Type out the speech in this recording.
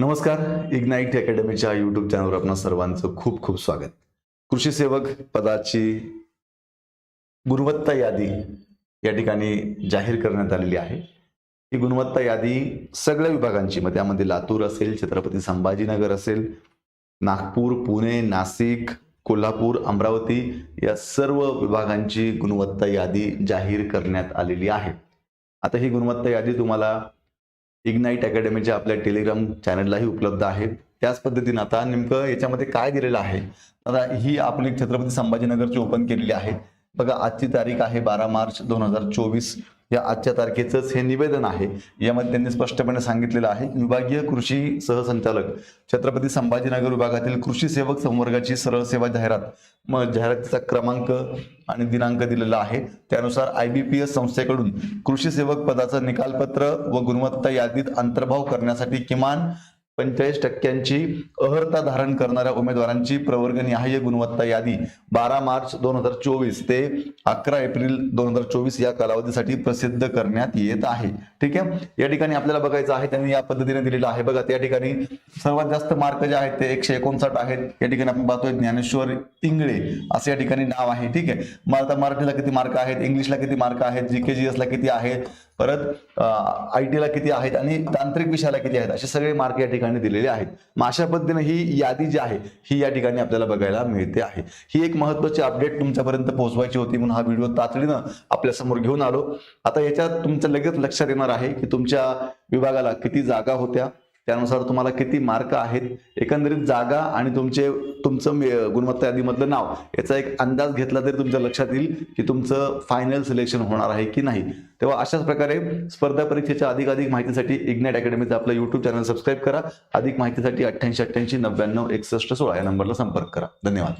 नमस्कार ignite अकॅडमीच्या YouTube चॅनलवर आपण सर्वांचं खूप खूप स्वागत. कृषी सेवक पदाची गुणवत्ता यादी या ठिकाणी जाहीर करण्यात आलेली आहे. ही गुणवत्ता यादी सगळ्या विभागांची मग त्यामध्ये लातूर असेल छत्रपती संभाजीनगर असेल नागपूर पुणे नाशिक कोल्हापूर अमरावती या सर्व विभागांची गुणवत्ता यादी जाहीर करण्यात आलेली आहे. आता ही गुणवत्ता यादी तुम्हाला इग्नाईट अकॅडमीच्या आपल्या टेलिग्राम चॅनललाही उपलब्ध आहे त्याच पद्धतीनं आता नेमकं याच्यामध्ये काय दिलेलं आहे? आता ही आपली छत्रपती संभाजीनगरची ओपन केलेली आहे. बघा आजची तारीख आहे बारा मार्च दोन हजार चोवीस. या आजच्या तारखेचंच हे निवेदन आहे. यामध्ये त्यांनी स्पष्टपणे सांगितलेलं आहे विभागीय कृषी सहसंचालक छत्रपती संभाजीनगर विभागातील कृषी सेवक संवर्गाची सरळ सेवा जाहिरात मग जाहिरातीचा क्रमांक आणि दिनांक दिलेला आहे. त्यानुसार आय बी पी एस संस्थेकडून कृषी सेवक पदाचं निकालपत्र व गुणवत्ता यादीत अंतर्भाव करण्यासाठी किमान पंचेचाळीस टक्क्यांची अहर्ता धारण करणाऱ्या उमेदवारांची प्रवर्गनिहाय गुणवत्ता यादी. बारा मार्च दोन हजार चोवीस ते अकरा एप्रिल दोन हजार चोवीस या कालावधीसाठी प्रसिद्ध करण्यात येत आहे. ठीक आहे? या ठिकाणी आपल्याला बघायचं आहे त्यांनी या पद्धतीने दिलेलं आहे. बघा त्या ठिकाणी सर्वात जास्त मार्क जे आहेत ते एकशे एकोणसाठ आहेत. या ठिकाणी आपण पाहतोय ज्ञानेश्वर इंगळे असं या ठिकाणी नाव आहे. ठीक आहे? मग आता मराठीला किती मार्क आहेत इंग्लिशला किती मार्क आहेत जी के जी एसला किती आहेत परत आय टीला किती आहेत आणि तांत्रिक विषयाला किती आहेत असे सगळे मार्क या ठिकाणी दिलेले आहेत. मग अशा पद्धतीने ही यादी जी आहे ही या ठिकाणी आपल्याला बघायला मिळते आहे. ही एक महत्वाची अपडेट तुमच्यापर्यंत पोहोचवायची होती म्हणून हा व्हिडिओ तातडीनं आपल्यासमोर घेऊन आलो. आता याच्यात तुमचं लगेच लक्षात येणार आहे की तुमच्या विभागाला किती जागा होत्या. त्यानुसार तुम्हाला किती मार्क आहेत एकंदरीत जागा आणि तुमचे तुमचं गुणवत्ता यादीमधलं नाव याचा एक अंदाज घेतला तरी तुमच्या लक्षात येईल की तुमचं फायनल सिलेक्शन होणार आहे की नाही. तेव्हा अशाच प्रकारे स्पर्धा परीक्षेच्या अधिक अधिक माहितीसाठी इग्नाईट अकॅडमीचं आपलं युट्यूब चॅनल सबस्क्राईब करा. अधिक माहितीसाठी अठ्ठ्याऐंशी अठ्ठ्याऐंशी नव्याण्णव एकसष्ट सोळा या नंबरला संपर्क करा. धन्यवाद.